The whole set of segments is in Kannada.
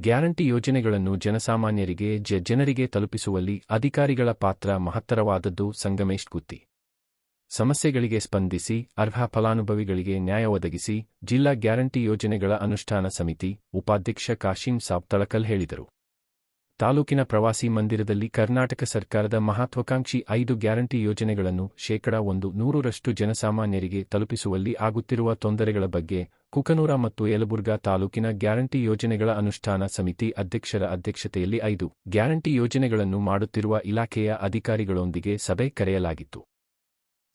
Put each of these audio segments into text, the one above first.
ಗ್ಯಾರಂಟಿ ಯೋಜನೆಗಳನ್ನು ಜನಸಾಮಾನ್ಯರಿಗೆ ಜನರಿಗೆ ತಲುಪಿಸುವಲ್ಲಿ ಅಧಿಕಾರಿಗಳ ಪಾತ್ರ ಮಹತ್ತರವಾದದ್ದು ಸಂಗಮೇಶ್ ಗುತ್ತಿ. ಸಮಸ್ಯೆಗಳಿಗೆ ಸ್ಪಂದಿಸಿ, ಅರ್ಹ ಫಲಾನುಭವಿಗಳಿಗೆ ನ್ಯಾಯ ಒದಗಿಸಿ, ಜಿಲ್ಲಾ ಗ್ಯಾರಂಟಿ ಯೋಜನೆಗಳ ಅನುಷ್ಠಾನ ಸಮಿತಿ ಉಪಾಧ್ಯಕ್ಷ ಕಾಶಿಂ ಸಾಬ್ ತಳಕಲ್ ಹೇಳಿದರು. ತಾಲೂಕಿನ ಪ್ರವಾಸಿ ಮಂದಿರದಲ್ಲಿ ಕರ್ನಾಟಕ ಸರ್ಕಾರದ ಮಹತ್ವಾಕಾಂಕ್ಷಿ ಐದು ಗ್ಯಾರಂಟಿ ಯೋಜನೆಗಳನ್ನು ಶೇಕಡ ಒಂದು ನೂರರಷ್ಟು ಜನಸಾಮಾನ್ಯರಿಗೆ ತಲುಪಿಸುವಲ್ಲಿ ಆಗುತ್ತಿರುವ ತೊಂದರೆಗಳ ಬಗ್ಗೆ ಕುಕನೂರ ಮತ್ತು ಯಲಬುರ್ಗಾ ತಾಲೂಕಿನ ಗ್ಯಾರಂಟಿ ಯೋಜನೆಗಳ ಅನುಷ್ಠಾನ ಸಮಿತಿ ಅಧ್ಯಕ್ಷರ ಅಧ್ಯಕ್ಷತೆಯಲ್ಲಿ ಐದು ಗ್ಯಾರಂಟಿ ಯೋಜನೆಗಳನ್ನು ಮಾಡುತ್ತಿರುವ ಇಲಾಖೆಯ ಅಧಿಕಾರಿಗಳೊಂದಿಗೆ ಸಭೆ ಕರೆಯಲಾಗಿತ್ತು.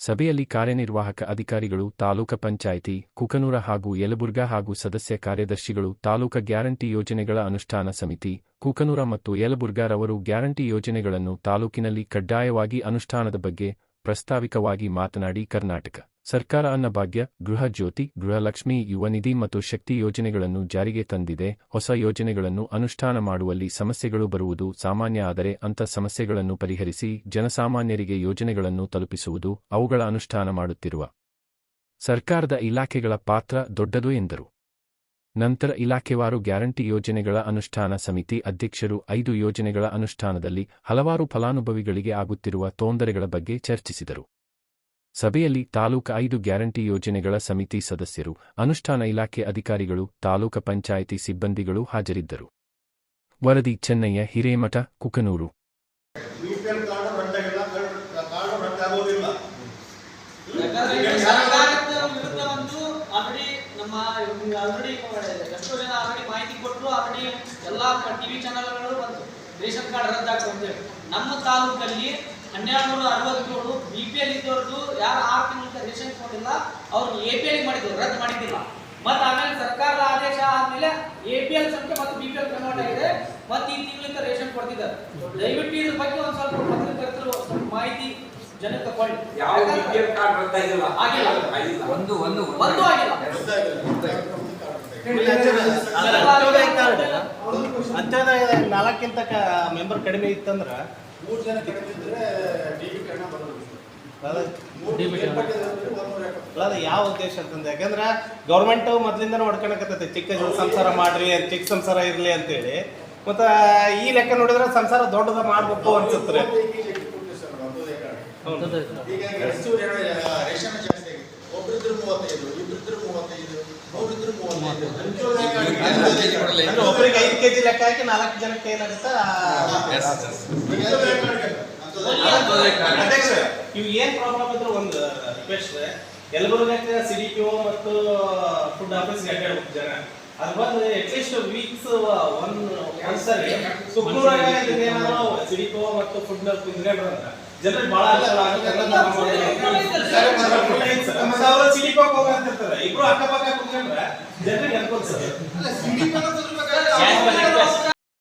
ಸಭೆಯಲ್ಲಿ ಕಾರ್ಯನಿರ್ವಾಹಕ ಅಧಿಕಾರಿಗಳು, ತಾಲೂಕ ಪಂಚಾಯಿತಿ, ಕುಕನೂರ ಹಾಗೂ ಯಲಬುರ್ಗಾ ಹಾಗೂ ಸದಸ್ಯ ಕಾರ್ಯದರ್ಶಿಗಳು, ತಾಲೂಕ ಗ್ಯಾರಂಟಿ ಯೋಜನೆಗಳ ಅನುಷ್ಠಾನ ಸಮಿತಿ, ಕುಕನೂರ ಮತ್ತು ಯಲಬುರ್ಗಾರವರು ಗ್ಯಾರಂಟಿ ಯೋಜನೆಗಳನ್ನು ತಾಲೂಕಿನಲ್ಲಿ ಕಡ್ಡಾಯವಾಗಿ ಅನುಷ್ಠಾನದ ಬಗ್ಗೆ ಪ್ರಸ್ತಾವಿಕವಾಗಿ ಮಾತನಾಡಿ ಕರ್ನಾಟಕ. ಸರ್ಕಾರ ಅನ್ನಭಾಗ್ಯ, ಗೃಹ ಜ್ಯೋತಿ, ಗೃಹಲಕ್ಷ್ಮಿ ಯುವನಿಧಿ ಮತ್ತು ಶಕ್ತಿ ಯೋಜನೆಗಳನ್ನು ಜಾರಿಗೆ ತಂದಿದೆ. ಹೊಸ ಯೋಜನೆಗಳನ್ನು ಅನುಷ್ಠಾನ ಮಾಡುವಲ್ಲಿ ಸಮಸ್ಯೆಗಳು ಬರುವುದು ಸಾಮಾನ್ಯ, ಆದರೆ ಅಂಥ ಸಮಸ್ಯೆಗಳನ್ನು ಪರಿಹರಿಸಿ ಜನಸಾಮಾನ್ಯರಿಗೆ ಯೋಜನೆಗಳನ್ನು ತಲುಪಿಸುವುದು ಅವುಗಳ ಅನುಷ್ಠಾನ ಮಾಡುತ್ತಿರುವ ಸರ್ಕಾರದ ಇಲಾಖೆಗಳ ಪಾತ್ರ ದೊಡ್ಡದು ಎಂದರು. ನಂತರ ಇಲಾಖೆವಾರು ಗ್ಯಾರಂಟಿ ಯೋಜನೆಗಳ ಅನುಷ್ಠಾನ ಸಮಿತಿ ಅಧ್ಯಕ್ಷರು ಐದು ಯೋಜನೆಗಳ ಅನುಷ್ಠಾನದಲ್ಲಿ ಹಲವಾರು ಫಲಾನುಭವಿಗಳಿಗೆ ಆಗುತ್ತಿರುವ ತೊಂದರೆಗಳ ಬಗ್ಗೆ ಚರ್ಚಿಸಿದರು. ಸಭೆಯಲ್ಲಿ ತಾಲೂಕು ಐದು ಗ್ಯಾರಂಟಿ ಯೋಜನೆಗಳ ಸಮಿತಿ ಸದಸ್ಯರು ಅನುಷ್ಠಾನ ಇಲಾಖೆ ಅಧಿಕಾರಿಗಳು ತಾಲೂಕು ಪಂಚಾಯಿತಿ ಸಿಬ್ಬಂದಿಗಳು ಹಾಜರಿದ್ದರು. ವರದಿ ಚೆನ್ನಯ್ಯ ಹಿರೇಮಠ ಕುಕನೂರು. ಎಲ್ಲಾ ಟಿವಿ ಚಾನಲ್ಗಳು ಬಂತು ರೇಷನ್ ಕಾರ್ಡ್ ರದ್ದಾಗ್ತದೆ ಅಂತೇಳಿ ನಮ್ಮ ತಾಲೂಕಲ್ಲಿ ಹನ್ನೆರಡು ನೂರ ಅರವತ್ತೇಳು ಬಿ ಪಿ ಎಲ್ ಇದ್ದವ್ರದ್ದು ಯಾರು ಆರು ತಿಂಗಳ ರೇಷನ್ ಕೊಟ್ಟಿಲ್ಲ ಅವ್ರು ಎ ಪಿ ಎಲ್ ಮಾಡಿದ್ರು ರದ್ದು ಮಾಡಿದ್ದಿಲ್ಲ. ಮತ್ತೆ ಆಮೇಲೆ ಸರ್ಕಾರದ ಆದೇಶ ಆದ್ಮೇಲೆ ಎ ಪಿ ಎಲ್ ಸಂಖ್ಯೆ ಮತ್ತು ಬಿ ಪಿ ಎಲ್ ಕನ್ವರ್ಟ್ ಆಗಿದೆ. ಮತ್ತೆ ಈ ತಿಂಗಳಿಂದ ರೇಷನ್ ಕೊಡ್ತಿದ್ದಾರೆ. ದಯವಿಟ್ಟು ಇದ್ರ ಬಗ್ಗೆ ಒಂದ್ ಸ್ವಲ್ಪ ಪತ್ರಕರ್ತರು ಸ್ವಲ್ಪ ಮಾಹಿತಿ ಜನಕ್ಕೆ ತಗೊಳ್ಳಿ. ಯಾವ ಬಿಪಿಎಲ್ ಕಾರ್ಡ್ ರದ್ದಾಗಿಲ್ಲ. ಆಗಿಲ್ಲ. ಒಂದು ಒಂದು. ಒಂದು ಆಗಿಲ್ಲ. ಅಂತ್ಯೋದಯ ನಾಲ್ಕಿಂತ ಮೆಂಬರ್ ಕಡಿಮೆ ಇತ್ತಂದ್ರ? ಮೂರು ಜನ ಕಡಿಮೆ ಅದು ಯಾವ ಉದ್ದೇಶ ಅಂತಂದ್ರೆ ಯಾಕಂದ್ರ ಗೌರ್ಮೆಂಟ್ ಮೊದ್ಲಿಂದ ಹೊಡ್ಕೊಳಕತ್ತೈತಿ ಚಿಕ್ಕ ಸಂಸಾರ ಮಾಡ್ರಿ ಚಿಕ್ಕ ಸಂಸಾರ ಇರ್ಲಿ ಅಂತೇಳಿ. ಮತ್ತ ಈ ಲೆಕ್ಕ ನೋಡಿದ್ರೆ ಸಂಸಾರ ದೊಡ್ಡದ ಮಾಡ್ಬೇಕು ಅನ್ಸುತ್ತೆ ಒಬ್ರಿದ್ರು ಮೂವತ್ತೈದು ಇಬ್ರಿದ್ರು ಮೂವತ್ತೈದು ಮೂರಿದ್ರು ಮೂವತ್ತೈದು. ಅಂತ್ಯೋದಯ ಒಬ್ಬರಿಗೆ ಐದು ಕೆಜಿ ಲೆಕ್ಕ ಹಾಕಿ ನಾಲ್ಕು ಜನಕ್ಕೆ ಏನಾಗುತ್ತೆ? ಅಧ್ಯಕ್ಷ ಇವು ಏನ್ ಪ್ರಾಬ್ಲಮ್ ಅಂದ್ರೆ ಒಂದು ರಿಕ್ವೆಸ್ಟ್ ಯಲಬುರ್ಗಕ್ಕೆ ಸಿ ಡಿ ಮತ್ತು ಫುಡ್ ಆಫೀಸ್ ಅಡ್ಡಾಡ್ಬೇಕು ಜನ. ಅದು ಬಂದು ಅಟ್ಲೀಸ್ಟ್ ವೀಕ್ಸ್ ಒನ್ ಒಂದ್ಸರಿ ಶುಕ್ರವಾರ ಏನಾದ್ರು ಸಿ ಡಿ ಮತ್ತು ಫುಡ್ ಕುಂದ್ರೆ ಜನರಿಗೆ ಬಹಳ ಅನುಕೂಲ ಆಗುತ್ತೆ ಅನ್ನೋದು ನಮ್ಮ ಮತ್ತೆ ಅವ್ರು ಸಿ ಡಿ ಹೋಗಂತಿರ್ತಾರೆ ಇಬ್ರು ಅಕ್ಕಪಕ್ಕ ಕುಂತ್ಕೊಂಡ್ರೆ ಜನರಿಗೆ ಅನುಕೂಲ